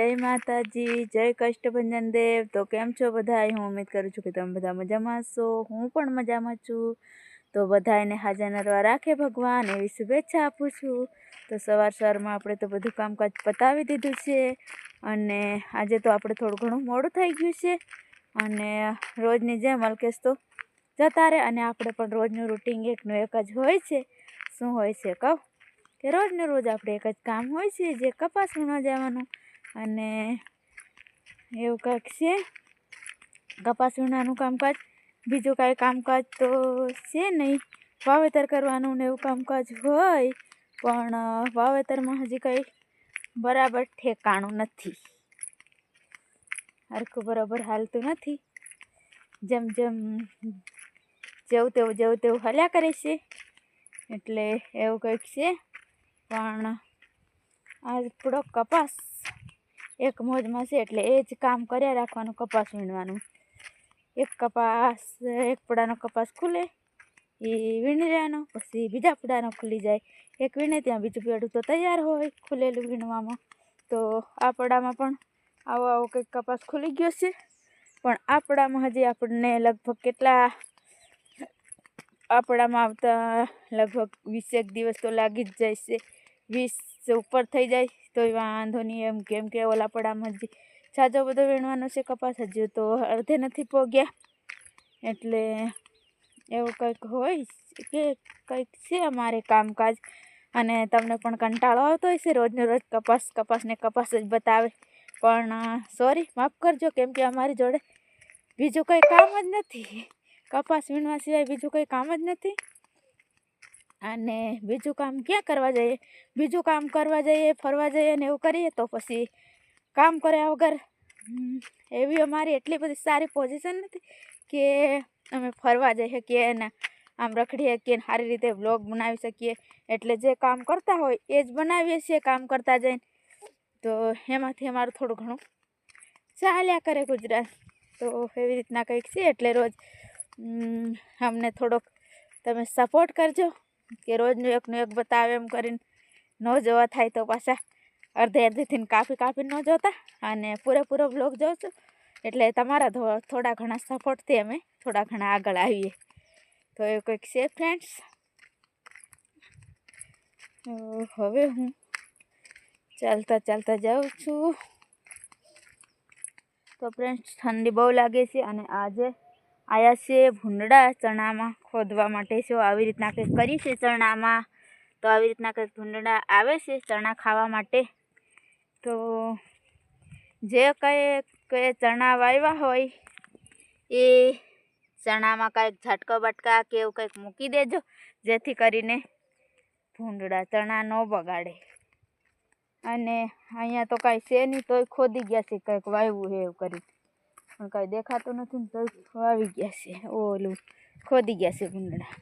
જય માતાજી, જય કષ્ટભંજન દેવ. તો કેમ છો બધા હું ઉમેદ કરું છું કે તમે બધા મજામાં છો હું પણ મજામાં છું. તો બધાને હાજર નરવા રાખે ભગવાન એવી શુભેચ્છા આપું છું. તો સવાર સવારમાં આપણે તો બધું કામકાજ પતાવી દીધું છે અને આજે તો આપણે થોડું ઘણું મોડું થઈ ગયું છે. અને રોજની જેમ અલ્કેશ તો જતા રહે અને આપણે પણ રોજનું રૂટિન એકનું એક જ હોય છે. શું હોય છે? કહું કે રોજને રોજ આપણે એક જ કામ હોય છે જે કપાસ વીણવા જવાનું. અને એવું કંઈક છે. કપાસ વીણવાનું કામકાજ. બીજું કાંઈ કામકાજ તો છે નહીં. વાવેતર કરવાનું ને એવું કામકાજ હોય, પણ વાવેતરમાં હજી કંઈ બરાબર ઠેકાણું નથી. હરખું બરાબર હાલતું નથી. જેમ જેમ જેવું તેવું જેવું તેવું હાલ્યા કરે છે, એટલે એવું કંઈક છે. પણ આ થોડોક કપાસ એક મોજમાં છે એટલે એ જ કામ કર્યા રાખવાનું, કપાસ વીણવાનું. એક કપાસ, એક પડાનો કપાસ ખુલે એ વીણી લેવાનો પછી બીજા પડાનો ખુલી જાય. એક વીણે ત્યાં બીજું પેડું તો તૈયાર હોય ખુલેલું વીણવામાં. તો આ પડામાં પણ આવો આવો કંઈક કપાસ ખુલી ગયો છે. પણ આ હજી આપણને લગભગ કેટલા આપણામાં આવતા લગભગ વીસેક દિવસ તો લાગી જ જાય છે. વીસ ઉપર થઈ જાય. તોય વાંધો નહીં એમ કેમ કે ઓલા પડામાં જ સાજો બધો વીણવાનો છે, કપાસ હજુ તો અડધે નથી પોગ્યા. એટલે એવું કંઈક હોય કે કંઈક છે અમારે કામકાજ. અને તમને પણ કંટાળો આવતો છે રોજને રોજ કપાસ કપાસને કપાસ જ બતાવે. પણ સોરી, માફ કરજો કેમ કે અમારી જોડે બીજું કંઈ કામ જ નથી. કપાસ વીણવા સિવાય બીજું કંઈ કામ જ નથી. અને બીજું કામ ક્યાં કરવા જઈએ? બીજું કામ કરવા જઈએ, ફરવા જઈએ ને એવું કરીએ તો પછી કામ કર્યા વગર એવી અમારી એટલી બધી સારી પોઝિશન નથી કે અમે ફરવા જઈ શકીએ અને આમ રખડી શકીએ ને સારી રીતે બ્લોગ બનાવી શકીએ. એટલે જે કામ કરતા હોય એ જ બનાવીએ છીએ કામ કરતા જઈને. તો એમાંથી અમારું થોડું ઘણું ચાલ્યા કરે ગુજરાત તો એવી રીતના કંઈક છે એટલે રોજ અમને થોડોક તમે સપોર્ટ કરજો. કે રોજનું એકનું એક બતાવે એમ કરીને ન જોવા થાય તો પાછા અડધે અડધેથી કાપી કાપીને ન જોતા. અને પૂરેપૂરો બ્લોગ જોઉં છું. એટલે તમારા થોડા ઘણા સપોર્ટથી અમે થોડા ઘણા આગળ આવીએ. તો એ કંઈક છે ફ્રેન્ડ્સ હવે હું ચાલતા ચાલતા જાઉં છું. તો ફ્રેન્ડ્સ ઠંડી બહુ લાગે છે અને આજે આયા છે ભૂંડડા ચણામાં ખોદવા માટે. છે આવી રીતના કંઈક કરી છે ચણામાં, તો આવી રીતના કંઈક ભૂંડડા આવે છે ચણા ખાવા માટે. તો જે કંઈ કંઈ ચણા વાવ્યા હોય, એ ચણામાં કાંઈક ઝાટકા બટકા કે એવું કંઈક મૂકી દેજો, જેથી કરીને ભૂંડડા ચણા ન બગાડે. અને અહીંયા તો કાંઈ છે નહીં, તોય ખોદી ગયા છે, કંઈક વાવ્યું એવું કરી પણ કાંઈ દેખાતું નથી ને તો આવી ગયા છે. ઓલું ખોદી ગયા છે ભૂંડડા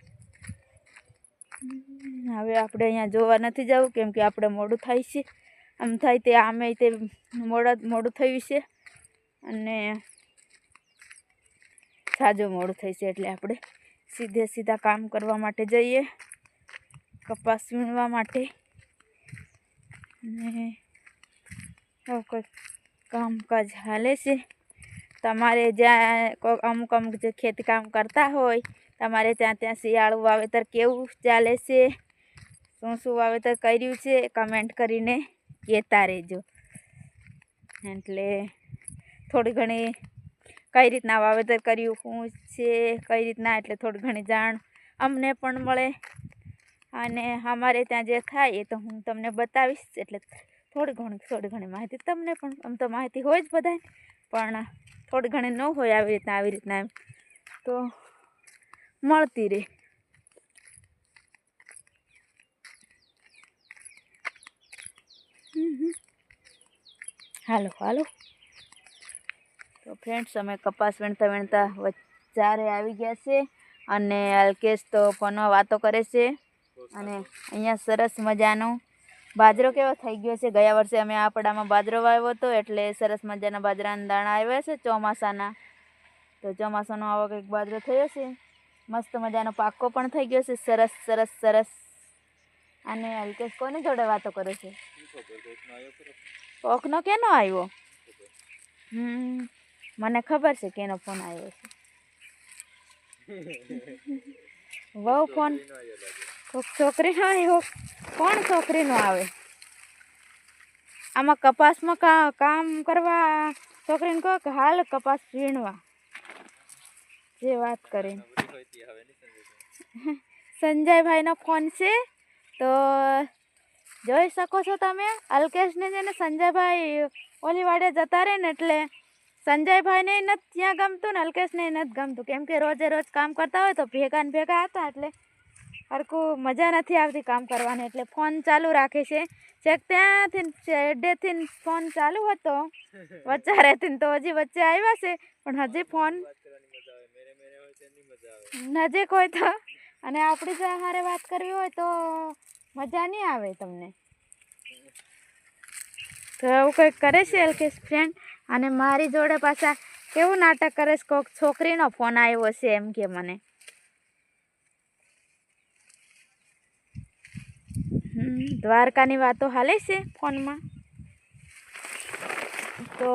હવે આપણે અહીંયા જોવા નથી જવું, કેમ કે આપણે મોડું થાય છે. આમ થાય તે આમે તે મોડા મોડું થયું છે. અને સાજો મોડું થઈ છે એટલે આપણે સીધે સીધા કામ કરવા માટે જઈએ, કપાસ વીણવા માટે. ને આવું કંઈક કામકાજ હાલે છે. તમારે જ્યાં અમુક અમુક જે ખેતકામ કરતા હોય, તમારે ત્યાં ત્યાં શિયાળું વાવેતર કેવું ચાલે છે? શું શું વાવેતર કર્યું છે? કમેન્ટ કરીને કહેતા રહેજો. એટલે થોડી ઘણી કઈ રીતના વાવેતર કર્યું, શું છે, કઈ રીતના, એટલે થોડી ઘણી જાણ અમને પણ મળે. અને અમારે ત્યાં જે થાય એ તો હું તમને બતાવીશ, એટલે થોડી ઘણી થોડી ઘણી માહિતી તમને પણ, આમ તો માહિતી હોય જ બધાને. પણ થોડી ઘણી ન હોય આવી રીતના આવી રીતના એમ. તો મળતી રહે. હાલો હાલો. તો ફ્રેન્ડ્સ અમે કપાસ વીણતા વીણતા વચારે આવી ગયા છે અને અલ્કેશ તો ફોનમાં વાતો કરે છે. અને અહીંયા સરસ મજાનો બાજરો કેવો થઈ ગયો છે? ગયા વર્ષે અમે આ પડામાં બાજરો વાવ્યો હતો એટલે સરસ મજાના બાજરાના દાણા આવ્યા છે ચોમાસાના. તો ચોમાસાનો આવો કંઈક બાજરો થયો છે. મસ્ત મજાનો પાકો પણ થઈ ગયો છે. સરસ સરસ સરસ. અને અલ્કેશ કોની જોડે વાતો કરે છે? ઓખનો કેનો આવ્યો? હમ મને ખબર છે કેનો ફોન આવ્યો છે. વહુ ફોન. છોકરીનો આવ્યો કોણ છોકરીનો આવે? આમાં કપાસમાં કા, કામ કરવા છોકરીને કહો કે હાલ કપાસ વીણવા. જે વાત કરીને. સંજયભાઈનો ફોન છે, તો જોઈ શકો છો તમે, અલ્કેશને છે ને સંજયભાઈ ઓલી વાડે જતા રહે ને એટલે સંજયભાઈને નથી ત્યાં ગમતું ને અલ્કેશને નથી ગમતું. કેમ કે રોજે રોજ કામ કરતા હોય તો ભેગા ને ભેગા હતા એટલે હરખું મજા નથી આવતી કામ કરવાની, એટલે ફોન ચાલુ રાખે છે. ચેક ત્યાંથી એડેથી ફોન ચાલુ હતો. વચારેથી તો હજી વચ્ચે આવ્યા છે, પણ હજી ફોન નજીક હોય તો. અને આપણી જો હારે વાત કરવી હોય તો મજા નહીં આવે તમને. તો એવું કંઈક કરે છે એલકેશ ફ્રેન્ડ અને મારી જોડે પાછા કેવું નાટક કરે છે? કોઈક છોકરીનો ફોન આવ્યો છે એમ કે મને. દ્વારકાની વાતો હાલે છે ફોનમાં? તો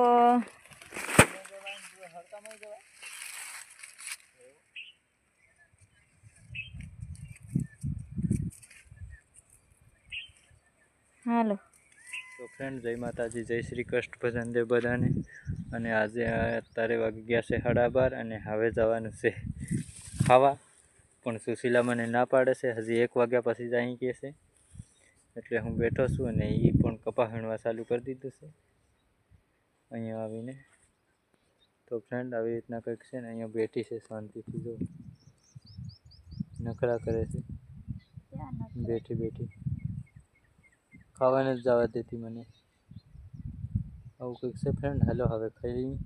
હાલો. તો ફ્રેન્ડ જય માતાજી જય શ્રી કૃષ્ણ ભજન દેવ બધાને. અને આજે અત્યારે વાગી ગયા છે સાડા બાર અને હવે જવાનું છે ખાવા. પણ સુશીલા મને ના પાડે છે હજી એક વાગ્યા પછી જ અહીં કહે છે. એટલે હું બેઠો છું અને એ પણ કપા વીણવા ચાલુ કરી દીધું છે. અહીંયા આવીને. તો ફ્રેન્ડ આવી રીતના કંઈક છે ને અહીંયા બેઠી છે શાંતિથી જો. નખરા કરે છે. બેઠી બેઠી. ખાવાને જ જવા દેતી મને. આવું કંઈક છે ફ્રેન્ડ હેલો હવે ખાઈ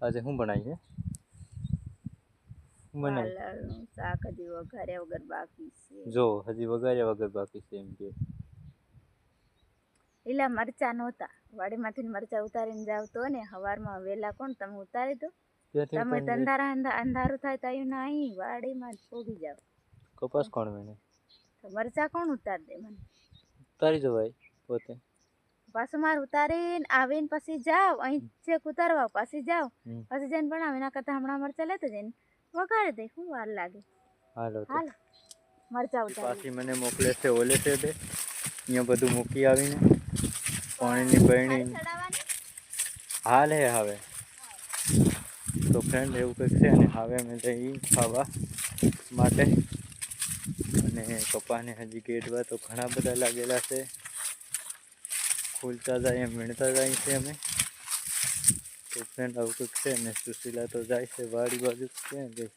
આજે શું બનાવીએ શું બનાવી શાક હજી વઘાર્યા વગર બાકી છે. જો હજી વઘાર્યા વગર બાકી છે એમ કે. લીલા મરચા નહોતા. વાડીમાંથી મરચા ઉતારીને જાવ તો ને હવારમાં વેલા કોણ? તમે ઉતારી દો. તમે અંધારા અંધારું થાય તો અહીં અહીં વાડીમાં જ પોગી જાવ કપાસ કોણ વેણે? મરચા કોણ ઉતાર દે મને? ઉતારી દો ભાઈ પોતે. પાછું માર ઉતારીને આવીને પછી જાવ અહીં છેક ઉતારવા પાછી જાવ. પછી જઈને બનાવ એના કરતાં હમણાં મરચા લેતો જઈને વઘારી દે શું વાર લાગે? હાલો તો. હાલ. મરચા ઉતારી પાછી મને મોકલે છે ઓલે છે તે. અહીંયા બધું મૂકી આવીને પાણીની બરણી. હાલ હે હવે. તો ફ્રેન્ડ એવું કંઈક છે અને હવે અમે જઈ ખાવા માટે. અને કપાને હજી ગેટવા તો ઘણા બધા લાગેલા છે. ખુલતા જાય એમ વીણતા જાય છે અમે. તો ફ્રેન્ડ આવું કંઈક છે ને સુશીલા તો જાય છે વાડી બાજુ ક્યાં ગઈ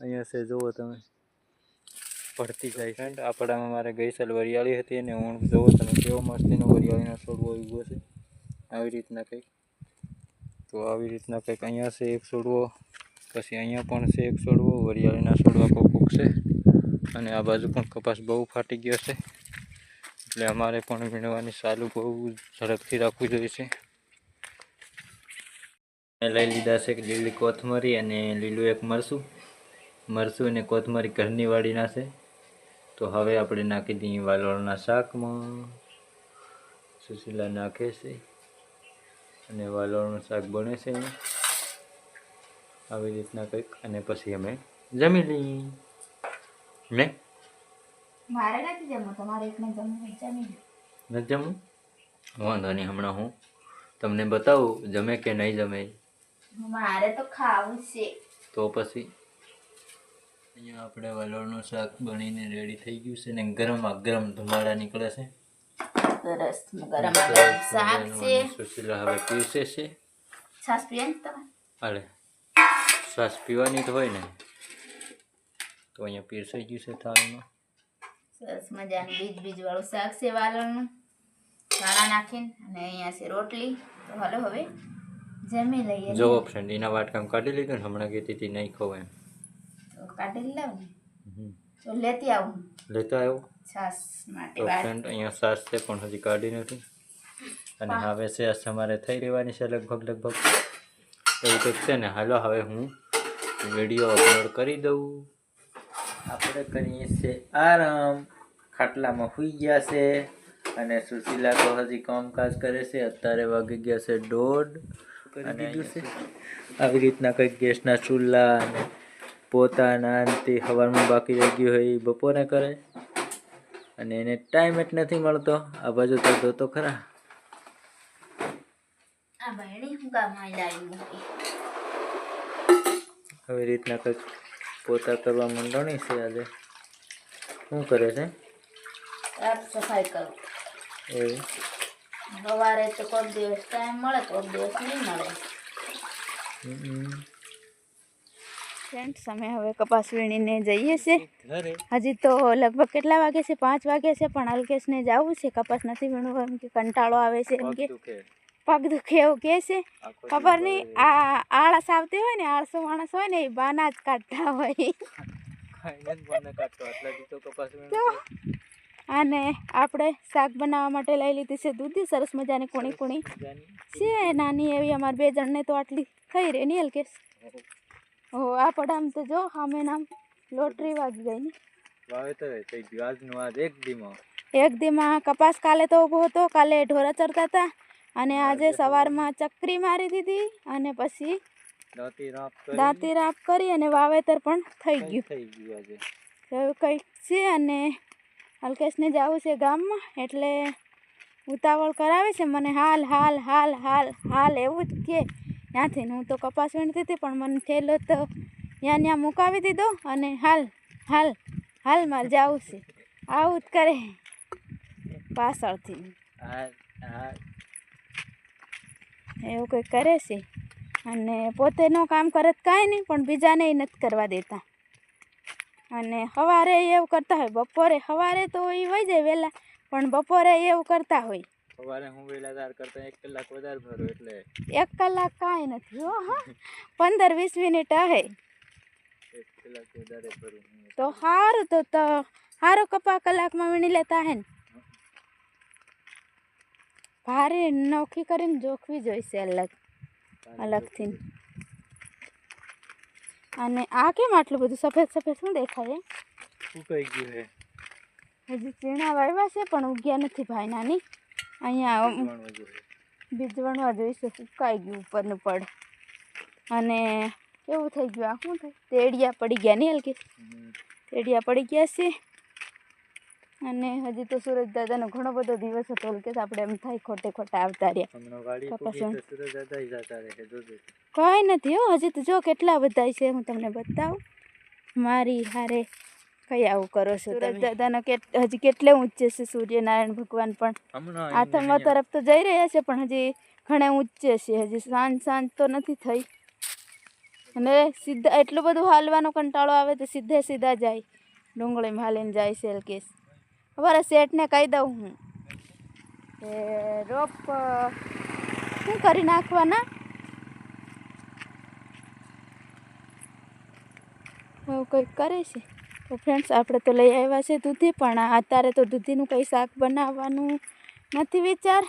અહીંયા છે, જુઓ તમે. પડતી જાય છે. આપણામાં મારે ગઈ સાલ વરિયાળી હતી અને હું જુઓ તમે કેવો મસ્તીનો વરિયાળીનો છોડવો ઊભો છે. આવી રીતના કંઈક. તો આવી રીતના કંઈક અહીંયા છે એક છોડવો પછી અહીંયા પણ છે એક છોડવો વરિયાળીના છોડવા કોક છે. અને આ બાજુ પણ કપાસ બહુ ફાટી ગયો છે. એટલે અમારે પણ વીણવાની સાલું બહુ ઝડપથી રાખવું જોઈએ છે. મેં લઈ લીધા છે લીલી કોથમરી અને લીલું એક મરચું. મરચું અને કોથમરી ઘરની વાડીના છે તો હવે આપણે નાખી દઈએ વાલોળના શાકમાં. સુશીલા નાખે છે અને વાલોળનું શાક બને છે. આવી રીતના કંઈક. અને પછી અમે જમી લઈએ. ને? મારે નથી જમવું તમારે એકને જમવું જમી નથી જમવું વાંધો નહીં હમણાં હું તમને બતાવું જમે કે નહીં જમે. મારે તો ખાવું છે. તો પછી? અહીંયા આપણે વલોળનું શાક બનીને રેડી થઈ ગયું છે ને ગરમ ગરમ ધુમાડા નીકળે છે. સરસ ગરમ ગરમ શાક છે. સુશીલા હવે પીરસે છે. છાસ પીએ ને તમે શ્વાસ પીવાની તો હોય ને. તો અહીંયા પીરસાઈ ગયું છે થાળીમાં. સરસ મજાનું બીજ બીજ વાળું શાક છે વાલણનું. ધાણા નાખીને અને અહીંયા છે રોટલી. તો હાલો હવે જમી લઈએ. જો ફ્રેન્ડ એના વાટકામ કાઢી લીધું ને હમણાં કીધી હતી નહીં ખાવ એમ. તો કાઢી લાવ. ને તો લેતી આવું. લેતા આવ્યો સાસ માટે વાત. ફ્રેન્ડ અહીંયા સાસ છે પણ હજી કાઢી નથી. અને હવે છે અમારે થઈ રહેવાની છે લગભગ લગભગ. એવું કંઈક છે ને હાલો હવે હું વીડિયો અપલોડ કરી દઉં. આપણે કરીએ છે આરામ. ખાટલામાં સુઈ ગયા છે અને સુશીલા તો હજી કામકાજ કરે છે. અત્યારે વાગી ગયા છે દોઢ. છે. આવી રીતના કંઈક ગેસના ચૂલા અને પોતાના તે સવારમાં બાકી રહી ગયું હોય એ બપોરે કરે. અને એને ટાઈમ જ નથી મળતો. આ બાજુ તો જોતો ખરા. આ બહેણી હું ગામમાં લાવી મૂકી. આવી રીતના કંઈક પોતા કરવા માંડણી છે આજે. શું કરે છે? સાફ સફાઈ કરું. એવું. સવારે તો કોઈ દિવસ ટાઈમ મળે કોઈ દિવસ નહીં મળે. ફ્રેન્ડ્સ અમે હવે કપાસ વીણીને જઈએ છીએ. હજી તો લગભગ કેટલા વાગે છે? પાંચ વાગે છે પણ અલ્કેશને જવું છે કપાસ નથી વીણવું એમ કે કંટાળો આવે છે એમ કે. પગ દુખે. એવું કહે છે. ખબર નહીં આ આળસ આવતી હોય ને આળસો માણસ હોય ને એ બાના જ કાઢતા હોય. તો અને આપણે શાક બનાવવા માટે લઈ લીધી છે દૂધી સરસ મજાની કોણી કોણી. છે નાની એવી અમારે બે જણને તો આટલી થઈ રહી નહીં અલ્કેશ? ઓ આ આમ તો જો સામે નામ લોટરી વાગી ગઈ ને. વાવેતર થઈ ગયું આજનું આજ એક દીમાં. એક દીમાં કપાસ કાલે તો ઊભો હતો કાલે ઢોરા ચરતા હતા અને આજે સવારમાં ચકરી મારી દીધી અને પછી દાંતી રાપ કરી. અને વાવેતર પણ થઈ ગયું થઈ ગયું. આજે. એવું કંઈક છે અને અલ્કેશને જવું છે ગામમાં એટલે ઉતાવળ કરાવે છે. મને હાલ હાલ હાલ હાલ હાલ એવું જ કે. ત્યાંથી હું તો કપાસ વીણતી હતી પણ મને થેલો તો ત્યાં ત્યાં મુકાવી દીધો અને હાલ હાલ હાલ મારે જવું છે. આવું જ કરે. પાછળથી. એવું કંઈક કરે છે? અને પોતેનું કામ કરે કાંઈ નહીં પણ બીજાને એ નથી કરવા દેતા. અને સવારે એવું કરતા હોય બપોરે સવારે તો એ વહી જાય વહેલા પણ બપોરે એવું કરતા હોય. સવારે હું વેલાદાર કરતા એક કલાક વધારે ભરું એટલે. એક કલાક કાંઈ નથી હો હા. પંદર વીસ મિનિટ હે. એક કલાક વધારે ભરું તો સારું તો તો સારો કપા કલાકમાં વીણી લેતા હે ને. ભારે નોખી કરીને જોખવી જોઈશે અલગ અલગથી. અને આ કેમ આટલું બધું સફેદ સફેદ શું દેખાય સુકાઈ ગયું હે? હજી ચીણા વાવ્યા છે પણ ઉગ્યા નથી ભાઈ નાની અહીંયા વણવા જેવું. બીજ વણવા જોઈશે સુકાઈ ગયું ઉપરનું પડ. અને કેવું થઈ ગયું? આ શું થાય? તેડિયા પડી ગયા નહીં હલકી? તેડિયા પડી ગયા છે. અને હજી તો સુરજ દાદાનો ઘણો બધો દિવસ હતો આપણે એમ થાય ખોટે ખોટા આવતા રહ્યા. કંઈ નથી હો હજી તો જો કેટલા બધા છે હું તમને બતાવું. મારી હારે કઈ આવું કરો છો સુરજ દાદાનો હજી કેટલે ઊંચે છે સૂર્યનારાયણ ભગવાન પણ આથમવા તરફ તો જઈ રહ્યા છે પણ હજી ઘણા ઊંચે છે હજી સાંજ સાંજ તો નથી થઈ. અને સીધા એટલું બધું હાલવાનો કંટાળો આવે તો સીધે સીધા જાય ડુંગળીમાં હાલીને જાય છે એલકેશ. અમારા શેઠને કહી દઉં હું કે રોપ શું કરી નાખવાના? કંઈક કરે છે. તો ફ્રેન્ડ્સ આપણે તો લઈ આવ્યા છે દૂધી, પણ અત્યારે તો દૂધીનું કંઈ શાક બનાવવાનું નથી વિચાર.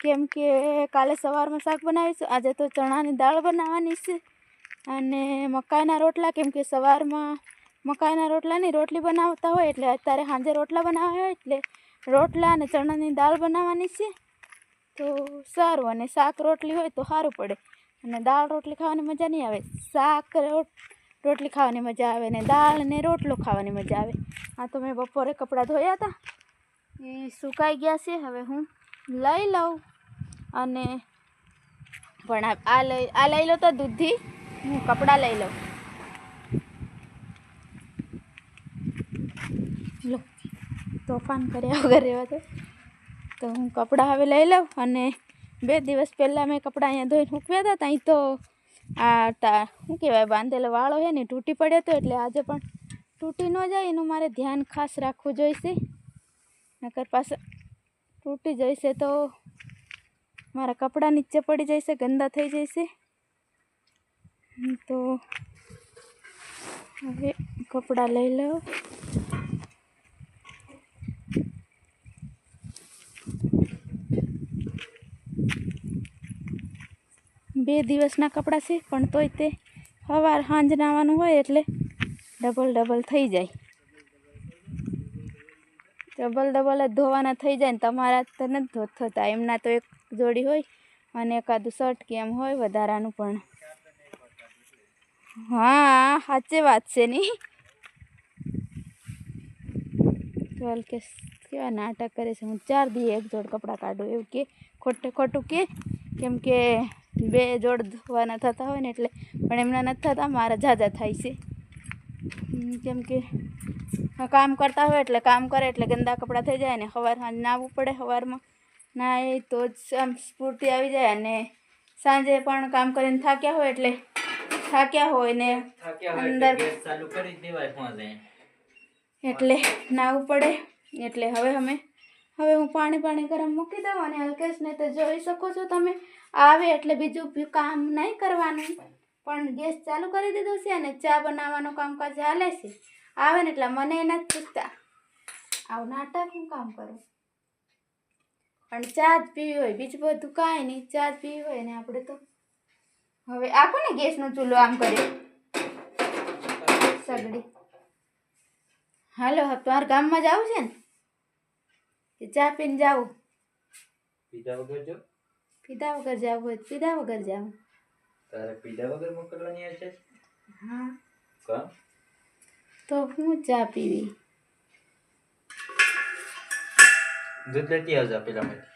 કેમ કે કાલે સવારમાં શાક બનાવીશું, આજે તો ચણાની દાળ બનાવવાની છે. અને મકાઈના રોટલા, કેમ કે સવારમાં મકાઈના રોટલાની રોટલી બનાવતા હોય, એટલે અત્યારે સાંજે રોટલા બનાવ્યા હોય, એટલે રોટલા અને ચણાની દાળ બનાવવાની છે. તો સારું, અને શાક રોટલી હોય તો સારું પડે. અને દાળ રોટલી ખાવાની મજા નહીં આવે. શાક રોટ રોટલી ખાવાની મજા આવે ને દાળ ને રોટલો ખાવાની મજા આવે. આ તો મેં બપોરે કપડાં ધોયા હતા. એ સુકાઈ ગયા છે, હવે હું લઈ લઉં. અને પણ આ- લઈ આ લઈ લો તો દૂધથી હું કપડાં લઈ લઉં. લો, તોફાન કર્યા વગર રહેવા તો હું કપડાં હવે લઈ લઉં અને બે દિવસ પહેલાં મેં કપડાં અહીંયા ધોઈને મૂક્યા હતા, ત્યાં તો આ તા શું કહેવાય, બાંધેલો વાળો છે ને, તૂટી પડ્યો હતો એટલે આજે પણ તૂટી ન જાય, એનું મારે ધ્યાન ખાસ રાખવું જોઈશે. નકર પાછા તૂટી જશે તો મારા કપડાં નીચે પડી જશે ગંદા થઈ જશે તો હવે કપડાં લઈ લઉં. બે દિવસના કપડાં છે, પણ તોય તે સવાર સાંજ નાવાનું હોય એટલે ડબલ ડબલ થઈ જાય. ડબલ ડબલ જ ધોવાના થઈ જાય ને તમારા તો નથી ધોત થતા. એમના તો એક જોડી હોય અને એકાદું શર્ટ કે એમ હોય વધારાનું પણ. હા, સાચી વાત છે નહીં ચાલ કે કેવા નાટક કરે છે. હું ચાર દી એક જોડ કપડાં કાઢું. એવું કે ખોટે ખોટું કે, કેમ કે બે જોડ ધોવાના થતા હોય ને એટલે પણ એમના નથી થતા મારા ઝાઝા થાય છે. કેમ કે કામ કરતા હોય એટલે કામ કરે એટલે ગંદા કપડાં થઈ જાય ને સવાર સાંજ પડે સવારમાં. નાય તો જ આમ સ્ફૂર્તિ આવી જાય અને સાંજે પણ કામ કરીને થાક્યા હોય એટલે થાક્યા હોય ને અંદર એટલે નાહવું પડે એટલે હવે અમે હવે હું પાણી પાણી ગરમ મૂકી દઉં અને હલકેશને તો જોઈ શકો છો તમે. આવે એટલે બીજું કામ નહીં કરવાનું. પણ ગેસ ચાલુ કરી દીધો છે અને ચા બનાવવાનું કામકાજ ચાલે છે. આવે ને એટલે મને નથી પૂછતા. આવું નાટક હું કામ કરું? પણ ચા જ પીવી હોય, બીજું બધું કાંઈ નહીં. ચા જ પીવી હોય ને આપણે તો. હવે આપો ને ગેસનો ચૂલો આમ કરી. સગડી. હાલો તમારે ગામમાં જવું છે ને? ચા પીને જાવું? પીધા વગર જવું હોય પીધા વગર જાવ. તારે પીધા વગર મોકલવાની હશે હા. કા તો હું ચા પીવી. દૂધ લેતી આવજો પેલા માટે.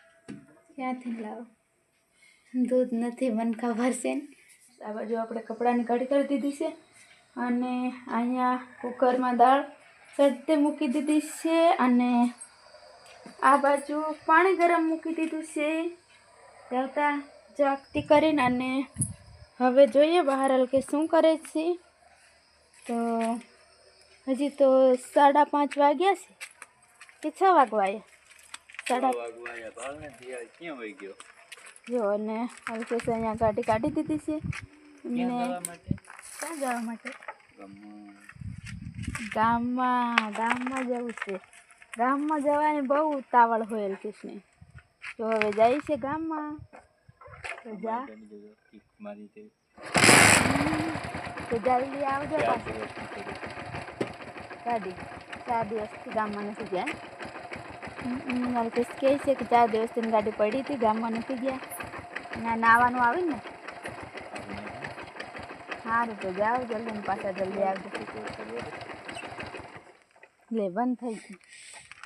ક્યાંથી લાવો? દૂધ નથી મને ખબર છે ને. આ બાજુ આપણે કપડાની કઢી કરી દીધી છે અને અહીંયા કુકરમાં દાળ સરતે મૂકી દીધી છે અને આ બાજુ પાણી ગરમ મૂકી દીધું છે. દેવતા જાગતી કરીને અને હવે જોઈએ બહાર હલકે શું કરે છે. તો હજી તો સાડા પાંચ વાગ્યા છે. કે છ સાડા વાગવાયા ગયો? જો અને હલકેશ અહીંયા ગાડી કાઢી દીધી છે. અને ક્યાં જવા માટે? ગામમાં. ગામમાં જવું છે. ગામમાં જવાની બહુ ઉતાવળ હોય હલકેશને જો હવે જાય છે ગામમાં. તો જા. તે. તો જલ્દી આવજો. ગાડી. ચાર દિવસથી ગામમાં નથી ગયા મારે કે કહે છે કે ચાર દિવસથી ગાડી પડી હતી ગામમાં નથી ગયા. ના નાવાનું આવે ને? સારું તો જાઓ જલ્દી ને પાછા જલ્દી આવજો. લે બંધ થઈ ગયું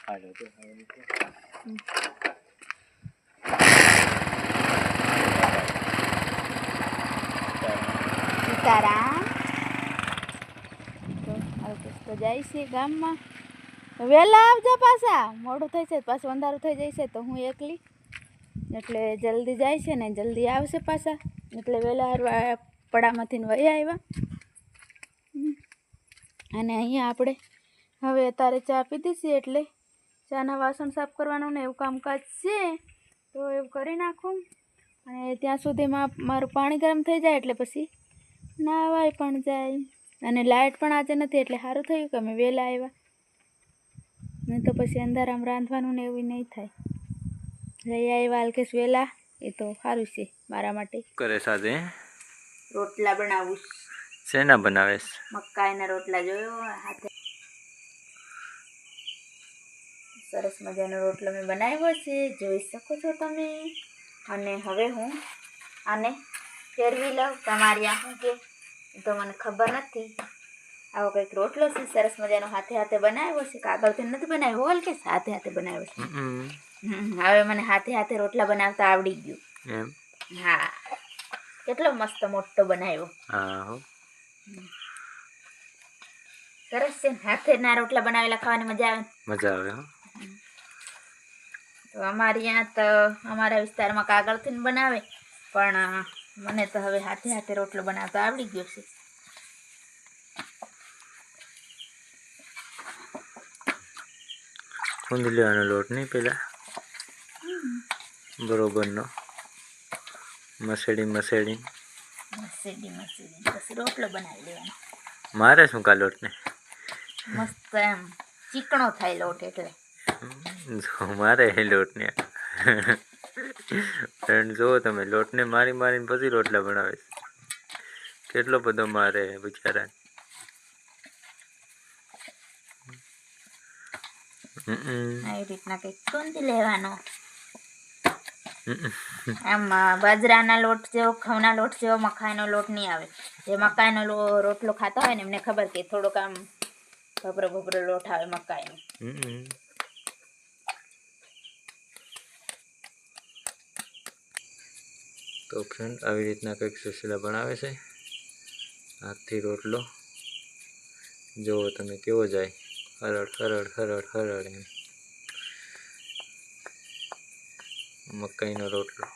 હાલો તો હવે તો. સીતારામ તો જાય છે ગામમાં. વહેલા આવજો પાછા. મોડું થઈ છે પાછું અંધારું થઈ જાય છે તો હું એકલી. એટલે જલ્દી જાય છે ને જલ્દી આવશે પાછા. એટલે વહેલા પડામાંથી વહી આવ્યા. અને અહીંયા આપણે હવે અત્યારે ચા પીધી છે એટલે ચાના વાસણ સાફ કરવાનું ને એવું કામકાજ છે. તો એવું કરી નાખું. અને ત્યાં સુધીમાં મારું પાણી ગરમ થઈ જાય એટલે પછી નાવાય પણ જાય. અને લાઇટ પણ આજે નથી એટલે સારું થયું કે અમે વહેલા આવ્યા. નહીં તો પછી અંધારામાં રાંધવાનું ને એવું નહીં થાય. લઈ આવ્યા હલકેશ વહેલા એ તો સારું છે મારા માટે. કરે સાથે રોટલા બનાવું શેના બનાવેશ મકાઈના રોટલા જોયો હાથે. સરસ મજાનો રોટલો મેં બનાવ્યો છે જોઈ શકો છો તમે. અને હવે હું આને ફેરવી લઉં તમારી આ શું કે તો મને ખબર નથી. આવો કંઈક રોટલો છે સરસ મજાનો હાથે હાથે બનાવ્યો છે કાગળથી નથી બનાવ્યો હોલ કે હાથે હાથે બનાવ્યો છે? હવે મને હાથે હાથે રોટલા બનાવતા આવડી ગયું. હા. કેટલો મસ્ત મોટો બનાવ્યો. સરસ છે હાથે ના રોટલા બનાવેલા ખાવાની મજા આવે મજા આવે તો અમારે ત્યાં તો અમારા વિસ્તારમાં કાગળથી બનાવે પણ મને તો હવે હાથે હાથે રોટલો બનાવતા આવડી ગયો છે. ખૂંદ લેવાનો લોટ નહીં પેલા? બરોબરનો. મસેડી મસેડી મસેડી મસેડી પછી રોટલો બનાવી લેવાનો. મારે શું કા લોટને? મસ્ત એમ ચીકણો થાય લોટ એટલે. મારે એ લોટને. ફ્રેન્ડ જુઓ તમે લોટને મારી મારીને પછી રોટલા બનાવે છે. કેટલો બધો મારે બિચારા આવી રીતના કંઈક લેવાનો. આમ બાજરાના લોટ જેવો ઘઉંના લોટ જેવો મકાઈનો લોટ નહીં આવે. જે મકાઈનો રોટલો ખાતા હોય ને એમને ખબર કે થોડોક આમ ભભરો ભભરો લોટ આવે મકાઈનો. તો ફ્રેન્ડ આવી રીતના કંઈક સુશીલા બનાવે છે. હાથથી રોટલો. જુઓ તમે કેવો જાય. હરડ હરડ હરડ હરડ એમ. મકાઈનો રોટલો.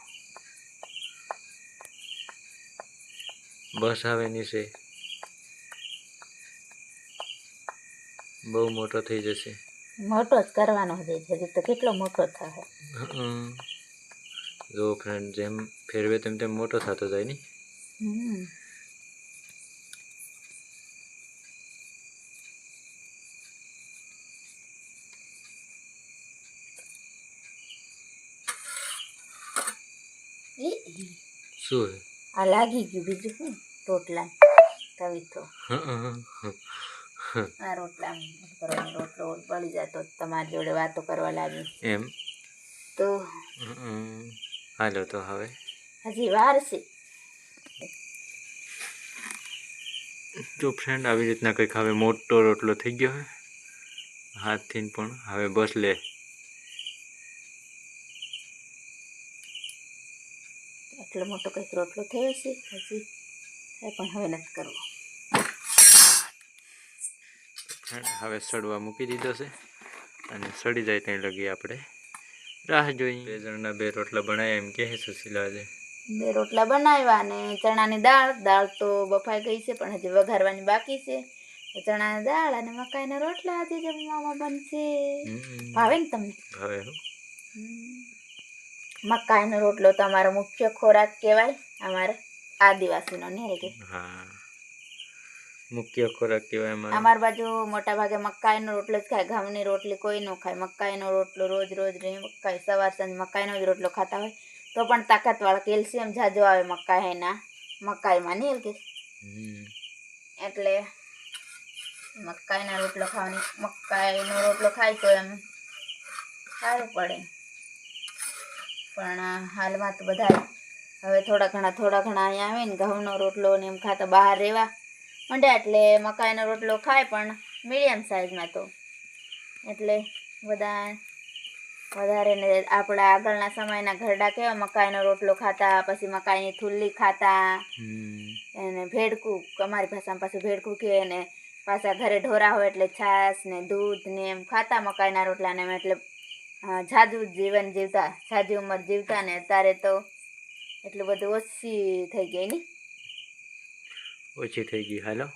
બસ આવે નીચે. બહુ મોટો થઈ જશે. મોટો જ કરવાનો છે. હજી તો કેટલો મોટો થાય. હમ. જો ફ્રેન્ડ જેમ ફેરવે તેમ તેમ મોટો થતો જાય ને. શું આ લાગી ગયું બીજું શું? રોટલા. તવી તો. આ રોટલા રોટલો બળી જાય તો તમારી જોડે વાતો કરવા લાગી. એમ? તો. હાલો તો હવે. હજી વાર છે. જો ફ્રેન્ડ આવી રીતના કંઈક હવે મોટો રોટલો થઈ ગયો હે હાથથી પણ હવે બસ લે. એટલો મોટો કંઈક રોટલો થયો છે હજી એ પણ હવે નથી કરવો. ફ્રેન્ડ હવે સડવા મૂકી દીધો છે અને સડી જાય ત્યાં લગી આપણે. રાહ જોઈ. બે જણના બે રોટલા બનાવ્યા એમ કહે સુશીલા આજે બે રોટલા બનાવ્યા ને ચણાની દાળ દાળ તો બફાઈ ગઈ છે પણ હજી વઘારવાની બાકી છે. ચણાની દાળ અને મકાઈના રોટલા આજે જમવામાં બનશે. ભાવે ને તમને? ભાવે હું. મકાઈનો રોટલો તો અમારો મુખ્ય ખોરાક કહેવાય અમારે આદિવાસીનો ને કે. હા. મુખ્ય ખોરાક કહેવાય અમારો. અમાર બાજુ મોટા ભાગે મકાઈનો રોટલો જ ખાય ઘઉંની રોટલી કોઈ ન ખાય. મકાઈનો રોટલો રોજ રોજ રે મકાઈ સવાર સાંજ મકાઈનો જ રોટલો ખાતા હોય. તો પણ તાકાતવાળા કેલ્શિયમ જાજો આવે મકાઈના મકાઈમાં નહીં કે એટલે એટલે મકાઈના રોટલો ખાવાની મકાઈનો રોટલો ખાય તો એમ સારું પડે. પણ હાલમાં તો બધા હવે થોડા ઘણા થોડા ઘણા અહીંયા આવે ને ઘઉંનો રોટલો ને એમ ખાતા બહાર રહેવા. માંડ્યા એટલે મકાઈનો રોટલો ખાય પણ મીડિયમ સાઇઝમાં તો. એટલે બધા વધારે ને આપણા આગળના સમયના ઘરડા કેવા મકાઈનો રોટલો ખાતા પછી મકાઈની થુલ્લી ખાતા. એને ભેડકું અમારી ભાષામાં પાછું ભેડકું કહે ને પાછા ઘરે ઢોરા હોય એટલે છાશ ને દૂધ ને એમ ખાતા મકાઈના રોટલા ને એમ એટલે જાદુ જાજુ જીવન જીવતા જાજુ ઉંમર જીવતા ને અત્યારે તો એટલું બધું ઓછી થઈ ગઈ ને. ઓછી થઈ ગઈ હાલો.